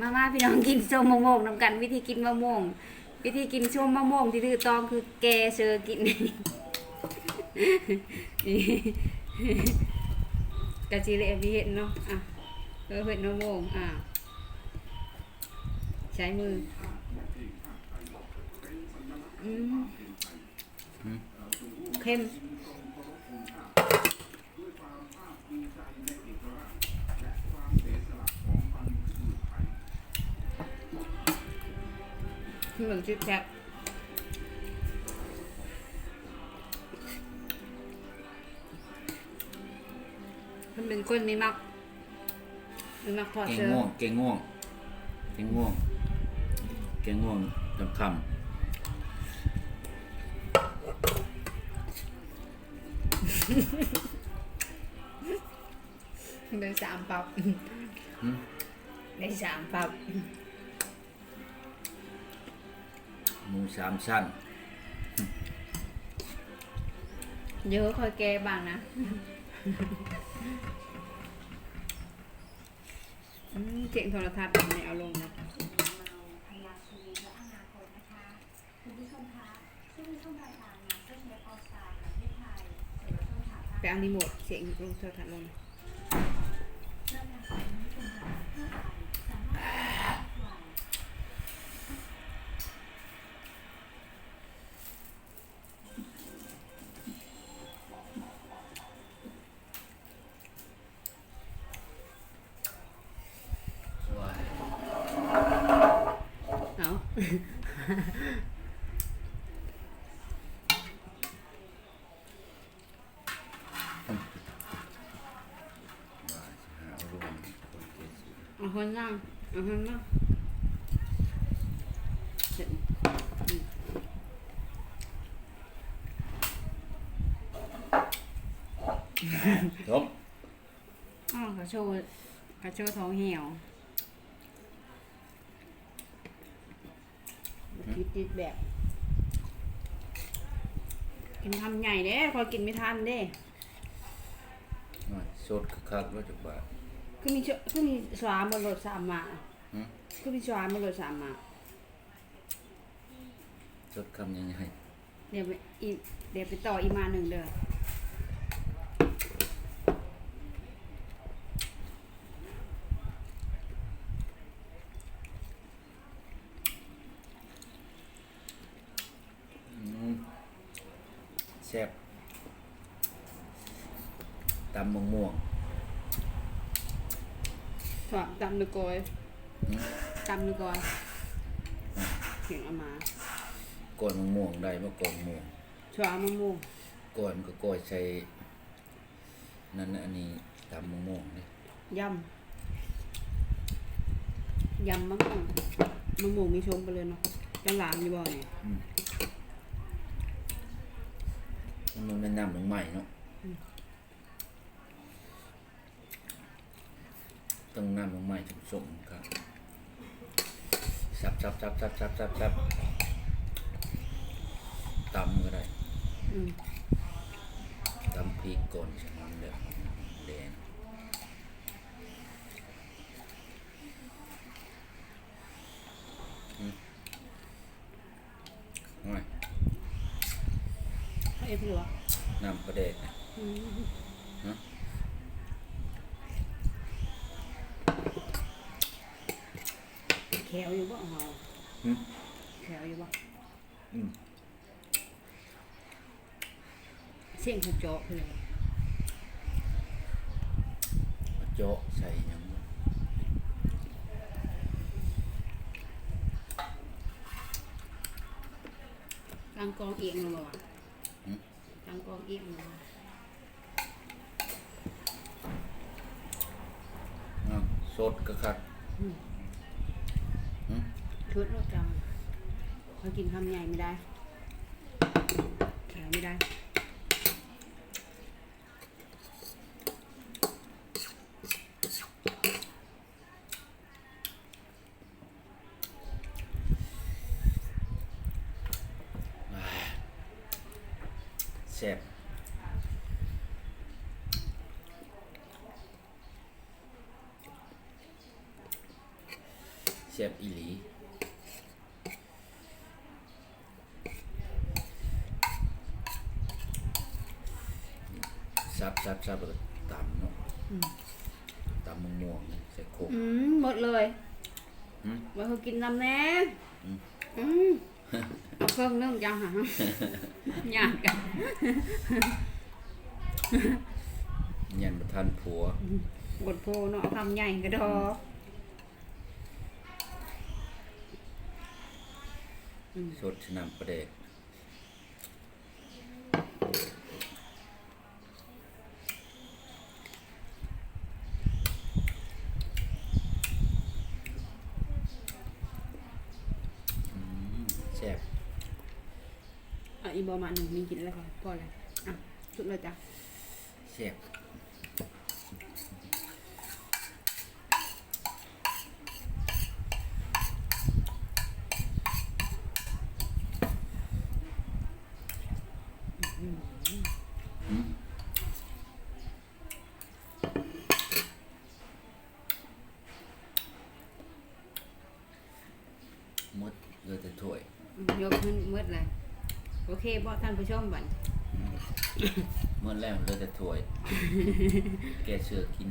มามาพี่น้องกินส้มมะม่วงนำกันวิธีกินมะม่วงวิธีกินส้มมะม่วงที่ถือตองคือแกเชอกินกะจีเลยพี่เห็นเนาะอะเออเห็นมะม่วงอะใช้มืออืมเข้ม เหมือนชิดแท็กมันเป็นคนมีมักมีมักทอดแกงเสื้อง่วง แกงง่วง แกงง่วง แกงง่วงจำคได้สามปับำหึได้สามปับ หมูสามชั้นเยอะคอยแกบางนะเจ๋งโทรทัศน์ไม่เอาลงนะพยาชีวิตและอาคตนะคะคุณผู้ชมคะช่วงนี้ช่วงรายการมาสเตอร์เชฟออสตาร์ประเทศไทยเดี๋ยวช่วงถามไปเอารีโมทเสียงลงโทรทัศน์ลง เอาว้ายหาเอารมณ์ คนเกศเอาคนนั่งเอาคนนั่งเสร็จจบอ้าวเขาโชว์เขาโชว์ท้องเหี่ยวติดติดแบบ กินทำใหญ่เด้พอกินไม่ทันเด้ว้ายสดคักๆว่าจะบาทคือมีเชคือมีสวามบนรถสามมาหึคือมีสวามบนรถสามมาสดคำยังไงเดี๋ยวไปอีเดี๋ยวไปต่ออีกมาหนึ่งเด้ออืม แซ่บตำมะม่วงสวามตำดูกอยหึตำดูกอยเสียงเอามาก้อนมะม่วงได้มะกอนมะม่วงสวามมะม่วงก้อนก็ก้อยใช้นั่นน่ะอันนี้ตำมะม่วงนี่ยำยำมะม่วงมะม่วงมีชมไปเลยเนาะจะหลามอยู่บ่เนี่ย มันแนะนำลงใหม่เนาะต้องนำลงใหม่ถึงสมครับซับซับซับซับซับซับซับตำก็ได้อืมตำพริกก่อนใช่ไหมแบบแดงอืมง่าย เอฟเหรอน้ำประเด็กนะอืมฮะแขวอยู่บ่เอาอืมแขวอยู่บ่อืมเสียงถูกเจาะเลยเอาโจ๊ะใส่หยังบ่กลางกองเอียงเลยบ่วะอืม กลางกองเอียงเลยบ่อะสดก็คักอืมอืม ชุดรถจังเขากินคำใหญ่ไม่ได้ แขวไม่ได้ แซ่บแซบอีหลีซับซับซับแล้วก็ตำเนาะอืมตำมะม่วงนี่ใส่โคก อืมหมดเลยอืม ว่าเขากินน้ำแน่อืม อืม เอาเครื่องนึ่งยังหาอยากกันยันประทานผัวบดโพเนาะเอาคำใหญ่กระดอสดชะนำประเดกอืมแซ่บ อะอี บอมาหนึ่งมีกินแล้วค่ะพอเลยอะสุดเลยจ้ะแซ่บอืมดเลยแต่ถ้วย ยกขึ้นมืดเลย โอเคบอท่านผู้ชมบันเมื่อแรกเหลยแต่ถ้วย แกเชื่อกิน